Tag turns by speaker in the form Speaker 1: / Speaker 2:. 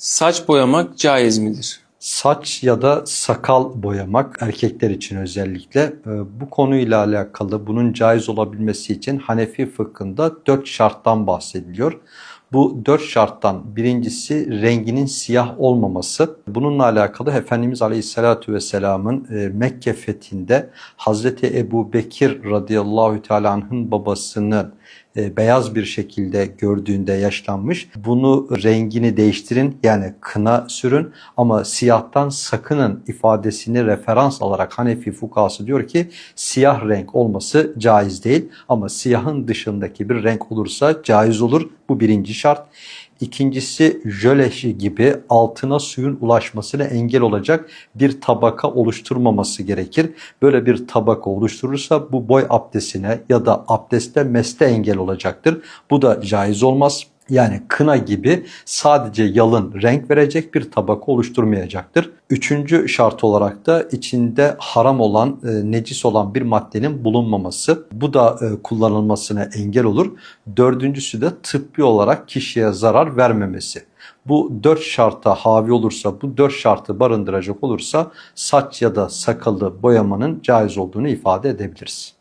Speaker 1: Saç boyamak caiz midir?
Speaker 2: Saç ya da sakal boyamak erkekler için özellikle e, bu konuyla alakalı bunun caiz olabilmesi için Hanefi fıkhında dört şarttan bahsediliyor. Bu dört şarttan birincisi renginin siyah olmaması. Bununla alakalı Efendimiz Aleyhisselatü Vesselam'ın e, Mekke fethinde Hazreti Ebu Bekir radıyallahu teala anh'ın babasını beyaz bir şekilde gördüğünde yaşlanmış. Bunu rengini değiştirin yani kına sürün ama siyahtan sakının ifadesini referans alarak Hanefi fukası diyor ki siyah renk olması caiz değil ama siyahın dışındaki bir renk olursa caiz olur. Bu birinci şart. İkincisi jöleşi gibi altına suyun ulaşmasına engel olacak bir tabaka oluşturmaması gerekir. Böyle bir tabaka oluşturursa bu boy abdestine ya da abdeste meste engel olacaktır. Bu da caiz olmaz. Yani kına gibi sadece yalın renk verecek bir tabaka oluşturmayacaktır. Üçüncü şart olarak da içinde haram olan, e, necis olan bir maddenin bulunmaması. Bu da e, kullanılmasına engel olur. Dördüncüsü de tıbbi olarak kişiye zarar vermemesi. Bu dört şarta havi olursa, bu dört şartı barındıracak olursa saç ya da sakalı boyamanın caiz olduğunu ifade edebiliriz.